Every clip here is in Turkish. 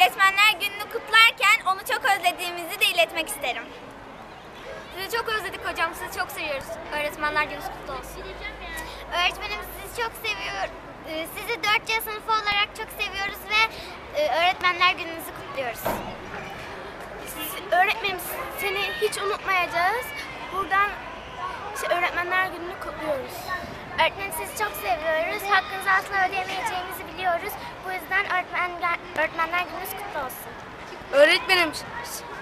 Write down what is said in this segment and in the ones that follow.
Öğretmenler Günü'nü kutlarken onu çok özlediğimizi de iletmek isterim. Sizi çok özledik hocam. Sizi çok seviyoruz. Öğretmenler gününüz kutlu olsun. Öğretmenim sizi çok seviyorum. Ee, Sizi 4C sınıfı olarak çok seviyoruz ve e, öğretmenler gününüzü kutluyoruz. Öğretmenim seni hiç unutmayacağız. Buradan işte öğretmenler gününü kutluyoruz. Öğretmenim sizi çok seviyoruz. Hakkınızı asla ödeyemeyeceğimizi biliyoruz. Bu yüzden öğretmen, öğretmenler gününüz kutlu olsun. Öğretmenim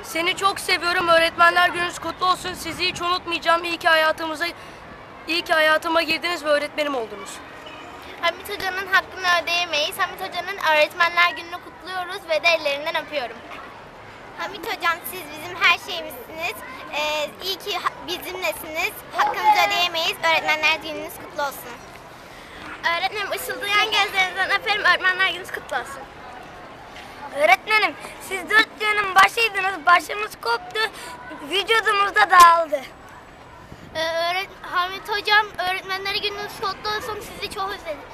seni çok seviyorum. Öğretmenler gününüz kutlu olsun. Sizi hiç unutmayacağım. İyi ki hayatımıza iyi ki hayatıma girdiniz ve öğretmenim oldunuz. Hamit Hoca'nın hakkını ödeyemeyiz. Hamit Hoca'nın öğretmenler gününü kutluyoruz ve de ellerinden öpüyorum. Hamit Hocam siz bizim her şeyimizsiniz. Ee, iyi ki bizimlesiniz. Hakkınızı ödeyemeyiz. Öğretmenler gününüz kutlu olsun. Öğretmenim ışıldayan gözlerinizden öperim. Öğretmenler gününüz kutlu olsun. Öğretmenim siz dört yanın başıydınız. Başımız koptu. Vücudumuz da dağıldı. Ee, öğret Hamit Hocam öğretmenler gününüz kutlu olsun. Sizi çok özledik.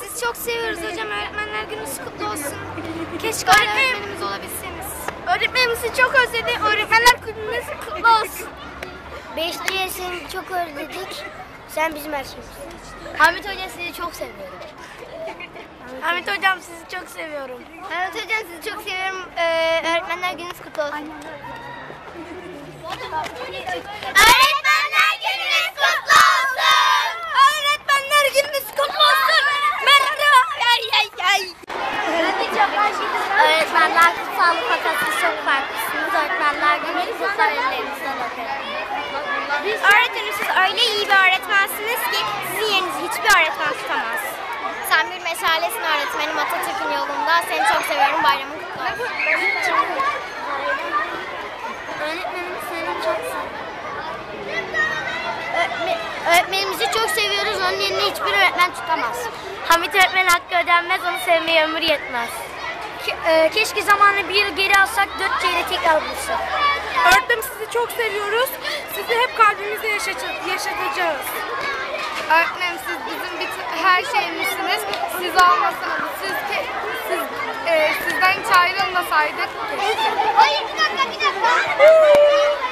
Siz çok seviyoruz hocam. Öğretmenler gününüz kutlu olsun. Keşke Öğretmenimiz olabilseniz. Öğretmenim sizi çok özledim. Öğretmenler gününüz kutlu olsun. Beşciye seni çok özledik. Sen bizim her şeyimiz. Hamit Hoca sizi çok seviyorum. Hamit hocam sizi çok seviyorum. Hamit Hocam sizi çok seviyorum. Ee, öğretmenler gününüz kutlu olsun. Öğretmenler gününüz kutlu olsun. Öğretmenler gününüz kutlu olsun. Merhaba. Ay ay ay. Öğretmenler kutsallı fakat çok farklısınız. Öğretmenler gününüz kutlu ellerinizden öperim. Öğretmenim siz öyle iyi bir öğretmensiniz ki sizin yerinizi hiçbir öğretmen tutamaz. Meşalesin öğretmenim Atatürk'ün yolunda. Seni çok seviyorum. Bayramın kutlu olsun. Öğretmenim seni çok Öğretmenimizi çok seviyoruz. Onun yerine hiçbir öğretmen tutamaz. Hamit öğretmen hakkı ödenmez. Onu sevmeye ömür yetmez. e, keşke zamanı bir yıl geri alsak dört çeyre tekrar bulsak. Öğretmenim sizi çok seviyoruz. Sizi hep kalbimizde yaşatacağız. Öğretmenim siz bizim bütün her şeyimizsiniz. Siz olmasanız, siz, ke- siz e, sizden hiç ayrılmasaydık. Hayır bir dakika bir dakika.